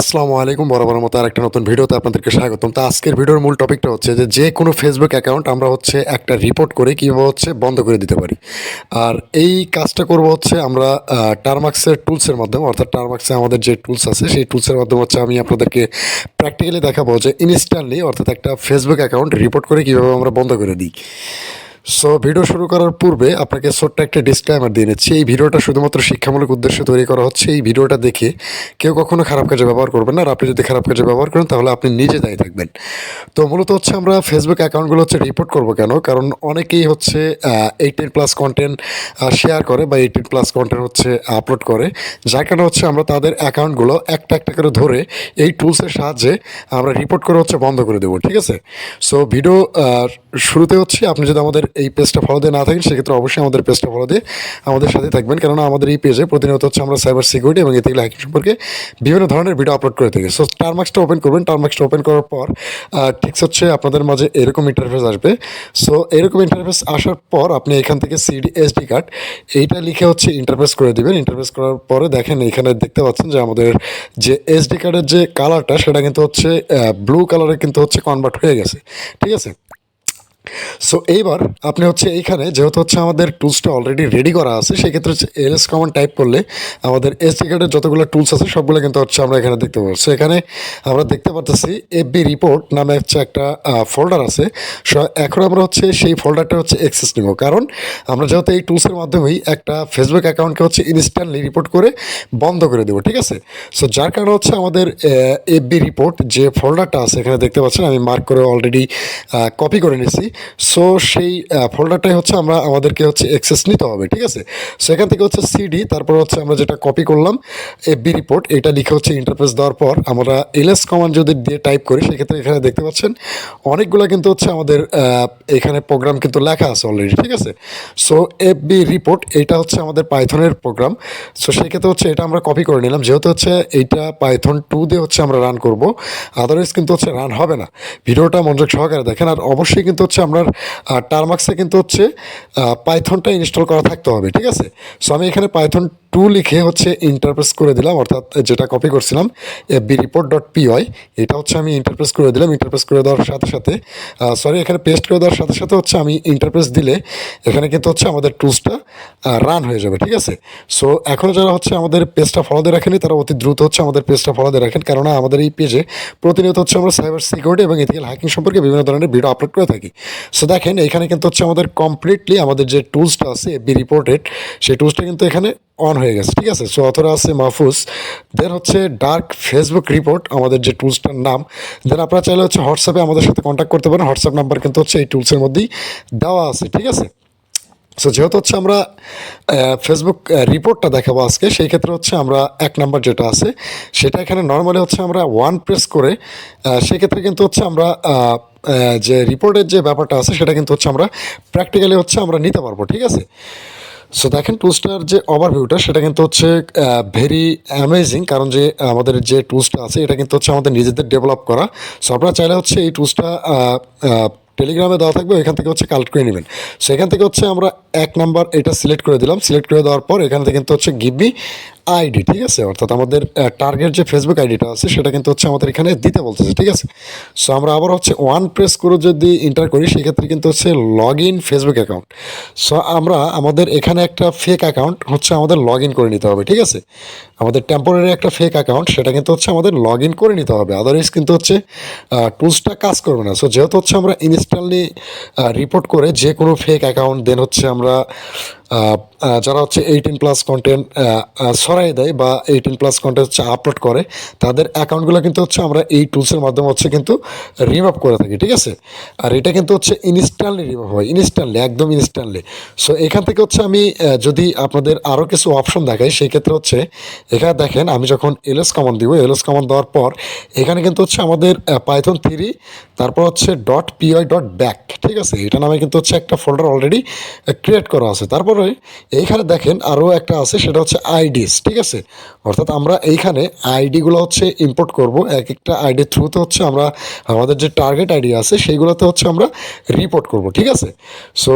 আসসালামু আলাইকুম বরাবর মতো আর একটা নতুন ভিডিওতে আপনাদেরকে স্বাগতম। তো আজকের ভিডিওর মূল টপিকটা হচ্ছে যে যে কোনো ফেসবুক অ্যাকাউন্ট আমরা হচ্ছে একটা রিপোর্ট করে কীভাবে হচ্ছে বন্ধ করে দিতে পারি। আর এই কাজটা করব হচ্ছে আমরা টার্মাক্সের টুলসের মাধ্যমে, অর্থাৎ টার্মাক্সে আমাদের যে টুলস আছে, সেই টুলসের মাধ্যমে হচ্ছে আমি আপনাদেরকে প্র্যাকটিক্যালি দেখাবো যে ইনস্ট্যান্টলি অর্থাৎ একটা ফেসবুক অ্যাকাউন্ট রিপোর্ট করে কীভাবে আমরা বন্ধ করে দিই। সো ভিডিও শুরু করার পূর্বে আপনাকে ছোট্ট একটা ডিসক্লাইমার দিয়ে নিচ্ছি। এই ভিডিওটা শুধুমাত্র শিক্ষামূলক উদ্দেশ্যে তৈরি করা হচ্ছে। এই ভিডিওটা দেখে কেউ কখনো খারাপ কাজে ব্যবহার করবেন না। আর আপনি যদি খারাপ কাজে ব্যবহার করেন, তাহলে আপনি নিজে দায়ী থাকবেন। তো, মূলত হচ্ছে আমরা ফেসবুক অ্যাকাউন্টগুলো হচ্ছে রিপোর্ট করব কেন? কারণ অনেকেই হচ্ছে এইটিন প্লাস কন্টেন্ট শেয়ার করে বা এইটিন প্লাস কন্টেন্ট হচ্ছে আপলোড করে। যার কারণে হচ্ছে আমরা তাদের অ্যাকাউন্টগুলো একটা একটা করে ধরে এই টুলসের সাহায্যে আমরা রিপোর্ট করে হচ্ছে বন্ধ করে দেবো। ঠিক আছে? সো ভিডিও শুরুতে হচ্ছে। আপনি যদি আমাদের এই পেজটা ফলো দিয়ে না থাকেন, সেক্ষেত্রে অবশ্যই আমাদের পেজটা ফলো দিয়ে আমাদের সাথে থাকবেন। কেননা আমাদের এই পেজে প্রতিনিয়ত হচ্ছে আমরা সাইবার সিকিউরিটি এবং এথিক্যাল হ্যাকিং সম্পর্কে বিভিন্ন ধরনের ভিডিও আপলোড করে থাকি। সো টার্মাক্সটা ওপেন করবেন। টার্মাক্সটা ওপেন করার পর ঠিক হচ্ছে আপনাদের মাঝে এরকম ইন্টারফেস আসবে। সো এরকম ইন্টারফেস আসার পর আপনি এখান থেকে সিডি এসডি কার্ড এইটা লিখে হচ্ছে ইন্টারফেস করে দিবেন। ইন্টারফেস করার পরে দেখেন এখানে দেখতে পাচ্ছেন যে আমাদের যে এসডি কার্ডের যে কালারটা সেটা কিন্তু হচ্ছে ব্লু কালারে কিন্তু হচ্ছে কনভার্ট হয়ে গেছে। ঠিক আছে? সো এইবার আপনি হচ্ছে এইখানে, যেহেতু হচ্ছে আমাদের টুলসটা অলরেডি রেডি করা আছে, সেক্ষেত্রে হচ্ছে এলএস কমন টাইপ করলে আমাদের এসডি কার্ডের যতগুলো টুলস আছে, সবগুলো কিন্তু হচ্ছে আমরা এখানে দেখতে সো এখানে আমরা দেখতে পাচ্ছি এফবি রিপোর্ট নামে হচ্ছে একটা ফোল্ডার আছে। সো এখন আমরা হচ্ছে সেই ফোল্ডারটা হচ্ছে অ্যাক্সেস নেব। কারণ আমরা যেহেতু এই টুলসের মাধ্যমেই একটা ফেসবুক অ্যাকাউন্টকে হচ্ছে ইনস্ট্যান্টলি রিপোর্ট করে বন্ধ করে দেবো, ঠিক আছে? সো যার কারণে হচ্ছে আমাদের এফবি রিপোর্ট যে ফোল্ডারটা আছে, এখানে দেখতে পাচ্ছেন, আমি মার্ক করে অলরেডি কপি করে নিয়েছি। সো সেই ফোল্ডারটাই হচ্ছে আমরা আমাদেরকে হচ্ছে অ্যাক্সেস নিতে হবে, ঠিক আছে? সো এখান থেকে হচ্ছে সিডি তারপর হচ্ছে আমরা যেটা কপি করলাম এফবি রিপোর্ট এটা লিখে হচ্ছে ইন্টারফেস দেওয়ার পর আমরা এলএস কমান্ড যদি দিয়ে টাইপ করি, সেক্ষেত্রে এখানে দেখতে পাচ্ছেন, অনেকগুলো কিন্তু হচ্ছে আমাদের এখানে প্রোগ্রাম কিন্তু লেখা আছে অলরেডি ঠিক আছে? সো এফবি রিপোর্ট এটা হচ্ছে আমাদের পাইথনের প্রোগ্রাম সো সেক্ষেত্রে হচ্ছে এটা আমরা কপি করে নিলাম, যেহেতু হচ্ছে এইটা পাইথন টু দিয়ে হচ্ছে আমরা রান করব আদারওয়াইজ কিন্তু হচ্ছে রান হবে না। ভিডিওটা মনোযোগ সহকারে দেখেন, আর অবশ্যই কিন্তু হচ্ছে আমরা টার্মাক্সে কিন্তু হচ্ছে পাইথনটা ইনস্টল করা থাকতে হবে, ঠিক আছে? সো আমি এখানে পাইথন টু লিখে হচ্ছে ইন্টারপ্রেস করে দিলাম, অর্থাৎ যেটা কপি করছিলাম বি রিপোর্ট ডট পিওয়াই এটা হচ্ছে আমি ইন্টারপ্রেস করে দিলাম ইন্টারপ্রেস করে দেওয়ার সাথে সাথে সরি এখানে পেস্ট করে দেওয়ার সাথে সাথে হচ্ছে আমি ইন্টারপ্রেস দিলে এখানে কিন্তু হচ্ছে আমাদের টুলসটা রান হয়ে যাবে, ঠিক আছে? সো এখনও যারা হচ্ছে আমাদের পেজটা ফলো দিয়ে রাখেনি তারা অতি দ্রুত হচ্ছে আমাদের পেজটা ফলো দিয়ে রাখেন, কেননা আমাদের এই পেজে প্রতিনিয়ত হচ্ছে আমরা সাইবার সিকিউরিটি এবং ইথিক্যাল হ্যাকিং সম্পর্কে বিভিন্ন ধরনের ভিডিও আপলোড করে থাকি। সো দেখেন, এখানে কিন্তু হচ্ছে আমাদের কমপ্লিটলি আমাদের যে টুলসটা আছে বি রিপোর্টেড সেই টুলসটা কিন্তু এখানে অন হয়ে গেছে, ঠিক আছে? সো অথরা আছে মাহফুজ দেন হচ্ছে ডার্ক ফেসবুক রিপোর্ট আমাদের যে টুলসটার নাম দেন আপনারা চাইলে হচ্ছে হোয়াটসঅ্যাপে আমাদের সাথে কন্ট্যাক্ট করতে পারেন হোয়াটসঅ্যাপ নাম্বার কিন্তু হচ্ছে এই টুলসের মধ্যেই দেওয়া আছে, ঠিক আছে? সো যেহেতু হচ্ছে আমরা ফেসবুক রিপোর্টটা দেখাবো আজকে, সেই ক্ষেত্রে হচ্ছে আমরা এক নাম্বার যেটা আছে, সেটা এখানে নর্মালি হচ্ছে আমরা ওয়ান প্রেস করে সেক্ষেত্রে কিন্তু হচ্ছে আমরা যে রিপোর্টের যে ব্যাপারটা আছে, সেটা কিন্তু হচ্ছে আমরা প্র্যাকটিক্যালি হচ্ছে আমরা নিতে পারব, ঠিক আছে? সো দেখেন টুলসটার যে ওভারভিউটা সেটা কিন্তু হচ্ছে ভেরি অ্যামেজিং কারণ যে আমাদের যে টুলসটা আছে, এটা কিন্তু হচ্ছে আমাদের নিজেদের ডেভেলপ করা। সো আপনারা চাইলে হচ্ছে এই টুলসটা টেলিগ্রামে দেওয়া থাকবে এখান থেকে হচ্ছে কালেক্ট করে নেবেন। সো এখান থেকে হচ্ছে আমরা এক নাম্বার এটা সিলেক্ট করে দিলাম। সিলেক্ট করে দেওয়ার পর এখান থেকে কিন্তু হচ্ছে গিভমি আইডি ঠিক আছে? অর্থাৎ আমাদের টার্গেট যে ফেসবুক আইডিটা আছে, সেটা কিন্তু হচ্ছে আমাদের এখানে দিতে বলতেছে, ঠিক আছে? সো আমরা আবার হচ্ছে ওয়ান প্রেস করে যদি এন্টার করি, সেক্ষেত্রে কিন্তু হচ্ছে log in Facebook account so আমরা আমাদের এখানে একটা ফেক অ্যাকাউন্ট হচ্ছে আমাদের লগ ইন করে নিতে হবে, ঠিক আছে? আমাদের টেম্পোরারি একটা ফেক অ্যাকাউন্ট সেটা কিন্তু হচ্ছে আমাদের লগ ইন করে নিতে হবে। আদারওয়াইজ কিন্তু হচ্ছে টুলসটা কাজ করবে না। সো যেহেতু হচ্ছে আমরা ইনস্ট্যান্টলি রিপোর্ট করে যে কোনো ফেক অ্যাকাউন্ট দেন হচ্ছে আমরা যারা হচ্ছে এইটিন প্লাস কন্টেন্ট সরাই দেয় বা এইটিন প্লাস কন্টেন্ট হচ্ছে আপলোড করে, তাদের অ্যাকাউন্টগুলো কিন্তু হচ্ছে আমরা এই টুলসের মাধ্যমে হচ্ছে কিন্তু রিমুভ করে থাকি, ঠিক আছে? আর এটা কিন্তু হচ্ছে ইনস্ট্যান্টলি রিমুভ হয় ইনস্ট্যান্টলি একদম ইনস্ট্যান্টলি সো এখান থেকে হচ্ছে আমি যদি আপনাদের আরও কিছু অপশন দেখাই, সেই ক্ষেত্রে হচ্ছে এখানে দেখেন, আমি যখন এলএস কমন দিব এলএস কমন দেওয়ার পর, এখানে কিন্তু হচ্ছে আমাদের পাইথন থ্রি তারপর হচ্ছে ডট পিওয়াই ডট ব্যাক ঠিক আছে? এটা নামে কিন্তু হচ্ছে একটা ফোল্ডার অলরেডি ক্রিয়েট করা আছে। তারপরে এইখানে দেখেন আরও একটা আছে, সেটা হচ্ছে আইডিস ঠিক আছে? অর্থাৎ আমরা এইখানে আইডিগুলো হচ্ছে ইম্পোর্ট করব। এক একটা আইডির থ্রুতে হচ্ছে আমরা, আমাদের যে টার্গেট আইডি আছে, সেইগুলোতে হচ্ছে আমরা রিপোর্ট করব, ঠিক আছে? সো